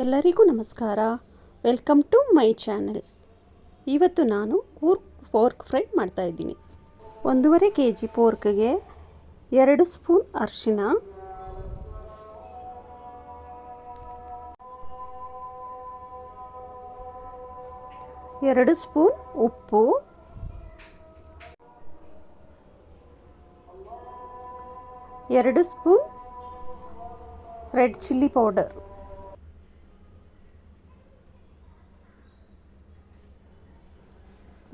ಎಲ್ಲರಿಗೂ ನಮಸ್ಕಾರ. Welcome to my channel. ಇವತ್ತು ನಾನು ಕೂರ್ಕ್ ಪೋರ್ಕ್ ಫ್ರೈ ಮಾಡ್ತಾಯಿದ್ದೀನಿ ಒಂದೂವರೆ ಕೆ ಜಿ ಪೋರ್ಕ್ಗೆ ಎರಡು ಸ್ಪೂನ್ ಅರಿಶಿನ ಎರಡು ಸ್ಪೂನ್ ಉಪ್ಪು. ಎರಡು ಸ್ಪೂನ್ ರೆಡ್ ಚಿಲ್ಲಿ ಪೌಡರ್.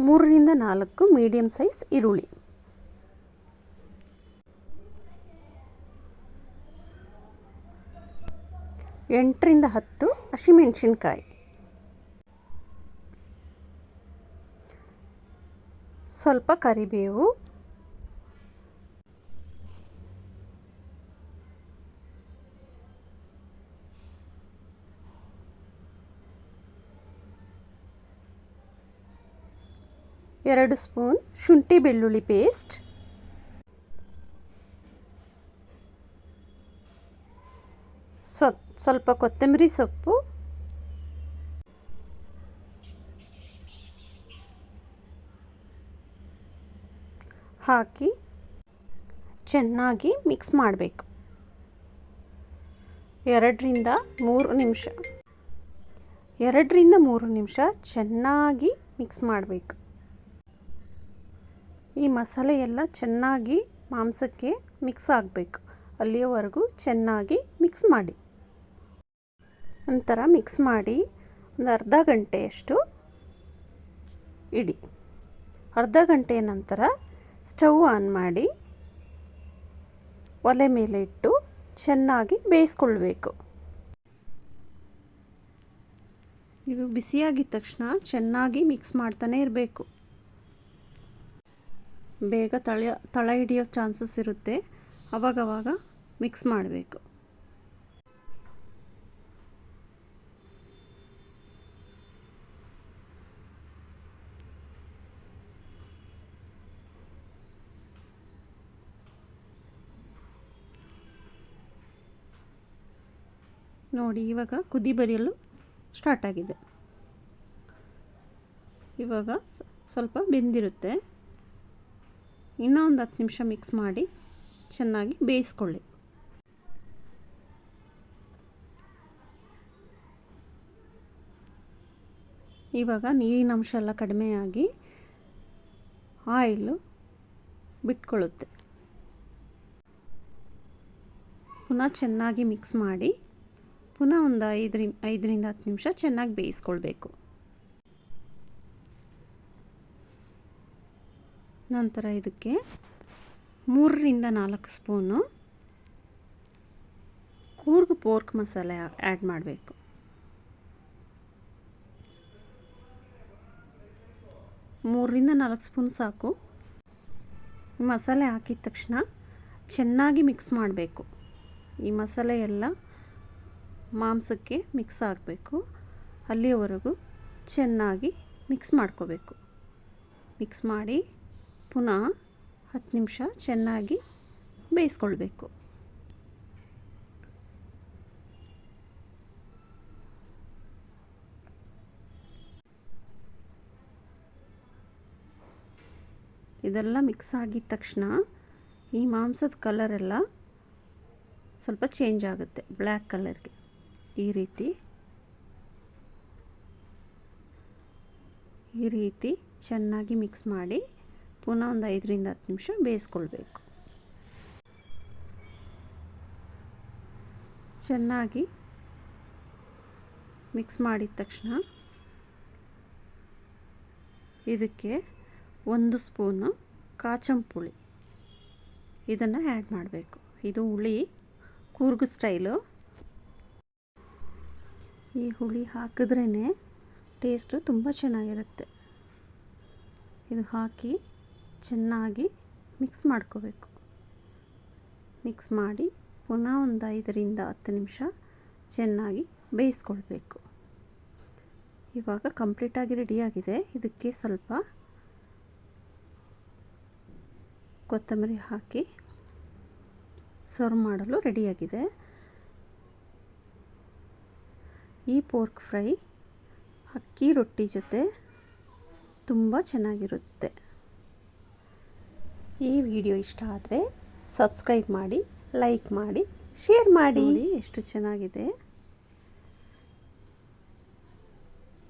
ಮೂರರಿಂದ ನಾಲ್ಕು ಮೀಡಿಯಮ್ ಸೈಜ್ ಈರುಳ್ಳಿ. ಎಂಟರಿಂದ ಹತ್ತು ಹಸಿಮೆಣಸಿನ್ಕಾಯಿ. ಸ್ವಲ್ಪ ಕರಿಬೇವು ಎರಡು ಸ್ಪೂನ್ ಶುಂಠಿ ಬೆಳ್ಳುಳ್ಳಿ ಪೇಸ್ಟ್. ಸ್ವ ಸ್ವಲ್ಪ ಕೊತ್ತಂಬರಿ ಸೊಪ್ಪು. ಹಾಕಿ ಚೆನ್ನಾಗಿ ಮಿಕ್ಸ್ ಮಾಡಬೇಕು. ಎರಡರಿಂದ ಮೂರು ನಿಮಿಷ. ಎರಡರಿಂದ ಮೂರು ನಿಮಿಷ ಚೆನ್ನಾಗಿ ಮಿಕ್ಸ್ ಮಾಡಬೇಕು. ಈ ಮಸಾಲೆ ಎಲ್ಲ ಚೆನ್ನಾಗಿ ಮಾಂಸಕ್ಕೆ ಮಿಕ್ಸ್ ಆಗಬೇಕು. ಅಲ್ಲಿಯವರೆಗೂ ಚೆನ್ನಾಗಿ ಮಿಕ್ಸ್ ಮಾಡಿ. ನಂತರ ಮಿಕ್ಸ್ ಮಾಡಿ ಒಂದು ಅರ್ಧ ಗಂಟೆಯಷ್ಟು ಇಡಿ. ಅರ್ಧ ಗಂಟೆಯ ನಂತರ ಸ್ಟವ್ ಆನ್ ಮಾಡಿ ಒಲೆ ಮೇಲೆ ಇಟ್ಟು ಚೆನ್ನಾಗಿ ಬೇಯಿಸ್ಕೊಳ್ಬೇಕು. ಇದು ಬಿಸಿಯಾಗಿದ್ದ ತಕ್ಷಣ ಚೆನ್ನಾಗಿ ಮಿಕ್ಸ್ ಮಾಡ್ತಾನೆ ಇರಬೇಕು. ಬೇಗ ತಳ ತಳ ಹಿಡಿಯೋ ಚಾನ್ಸಸ್ ಇರುತ್ತೆ. ಅವಾಗವಾಗ ಮಿಕ್ಸ್ ಮಾಡಬೇಕು. ನೋಡಿ, ಇವಾಗ ಕುದಿ ಬರೆಯಲು ಸ್ಟಾರ್ಟ್ ಆಗಿದೆ. ಇವಾಗ ಸ್ವಲ್ಪ ಬೆಂದಿರುತ್ತೆ. ಇನ್ನೂ ಒಂದು ಹತ್ತು ನಿಮಿಷ ಮಿಕ್ಸ್ ಮಾಡಿ ಚೆನ್ನಾಗಿ ಬೇಯಿಸ್ಕೊಳ್ಳಿ. ಇವಾಗ ನೀರಿನ ಅಂಶ ಎಲ್ಲ ಕಡಿಮೆಯಾಗಿ ಆಯಿಲು ಬಿಟ್ಕೊಳ್ಳುತ್ತೆ. ಪುನಃ ಚೆನ್ನಾಗಿ ಮಿಕ್ಸ್ ಮಾಡಿ ಪುನಃ ಒಂದು ಐದರಿಂದ ಐದರಿಂದ ಹತ್ತು ನಿಮಿಷ ಚೆನ್ನಾಗಿ ಬೇಯಿಸ್ಕೊಳ್ಬೇಕು. ನಂತರ ಇದಕ್ಕೆ ಮೂರರಿಂದ ನಾಲ್ಕು ಸ್ಪೂನು ಕೂರ್ಗ್ ಪೋರ್ಕ್ ಮಸಾಲೆ ಆ್ಯಡ್ ಮಾಡಬೇಕು. ಮೂರರಿಂದ ನಾಲ್ಕು ಸ್ಪೂನ್ ಸಾಕು. ಮಸಾಲೆ ಹಾಕಿದ ತಕ್ಷಣ ಚೆನ್ನಾಗಿ ಮಿಕ್ಸ್ ಮಾಡಬೇಕು. ಈ ಮಸಾಲೆ ಎಲ್ಲ ಮಾಂಸಕ್ಕೆ ಮಿಕ್ಸ್ ಆಗಬೇಕು. ಅಲ್ಲಿಯವರೆಗೂ ಚೆನ್ನಾಗಿ ಮಿಕ್ಸ್ ಮಾಡ್ಕೋಬೇಕು. ಮಿಕ್ಸ್ ಮಾಡಿ ಪುನಃ ಹತ್ತು ನಿಮಿಷ ಚೆನ್ನಾಗಿ ಬೇಯಿಸ್ಕೊಳ್ಬೇಕು. ಇದೆಲ್ಲ ಮಿಕ್ಸ್ ಆಗಿದ ತಕ್ಷಣ ಈ ಮಾಂಸದ ಕಲರೆಲ್ಲ ಸ್ವಲ್ಪ ಚೇಂಜ್ ಆಗುತ್ತೆ ಬ್ಲ್ಯಾಕ್ ಕಲರ್ಗೆ ಈ ರೀತಿ. ಈ ರೀತಿ ಚೆನ್ನಾಗಿ ಮಿಕ್ಸ್ ಮಾಡಿ ಪುನಃ ಒಂದು ಐದರಿಂದ ಹತ್ತು ನಿಮಿಷ ಬೇಯಿಸ್ಕೊಳ್ಬೇಕು. ಚೆನ್ನಾಗಿ ಮಿಕ್ಸ್ ಮಾಡಿದ ತಕ್ಷಣ ಇದಕ್ಕೆ ಒಂದು ಸ್ಪೂನು ಕಾಚಂಪುಳಿ ಇದನ್ನು ಆ್ಯಡ್ ಮಾಡಬೇಕು. ಇದು ಹುಳಿ ಕೂರ್ಗು ಸ್ಟೈಲು. ಈ ಹುಳಿ ಹಾಕಿದ್ರೇ ಟೇಸ್ಟು ತುಂಬ ಚೆನ್ನಾಗಿರುತ್ತೆ. ಇದು ಹಾಕಿ ಚೆನ್ನಾಗಿ ಮಿಕ್ಸ್ ಮಾಡ್ಕೋಬೇಕು. ಮಿಕ್ಸ್ ಮಾಡಿ ಪುನಃ ಒಂದು ಐದರಿಂದ ಹತ್ತು ನಿಮಿಷ ಚೆನ್ನಾಗಿ ಬೇಯಿಸ್ಕೊಳ್ಬೇಕು. ಇವಾಗ ಕಂಪ್ಲೀಟಾಗಿ ರೆಡಿಯಾಗಿದೆ ಇದಕ್ಕೆ ಸ್ವಲ್ಪ ಕೊತ್ತಂಬರಿ ಹಾಕಿ ಸರ್ವ್ ಮಾಡಲು ರೆಡಿಯಾಗಿದೆ ಈ ಪೋರ್ಕ್ ಫ್ರೈ ಅಕ್ಕಿ ರೊಟ್ಟಿ ಜೊತೆ ತುಂಬ ಚೆನ್ನಾಗಿರುತ್ತೆ. ಈ ವಿಡಿಯೋ ಇಷ್ಟ ಆದರೆ ಸಬ್ಸ್ಕ್ರೈಬ್ ಮಾಡಿ, ಲೈಕ್ ಮಾಡಿ, ಶೇರ್ ಮಾಡಿ. ಎಷ್ಟು ಚೆನ್ನಾಗಿದೆ.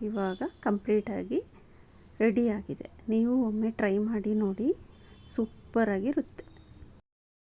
ಇವಾಗ ಕಂಪ್ಲೀಟಾಗಿ ರೆಡಿಯಾಗಿದೆ ನೀವು ಒಮ್ಮೆ ಟ್ರೈ ಮಾಡಿ ನೋಡಿ. ಸೂಪರಾಗಿರುತ್ತೆ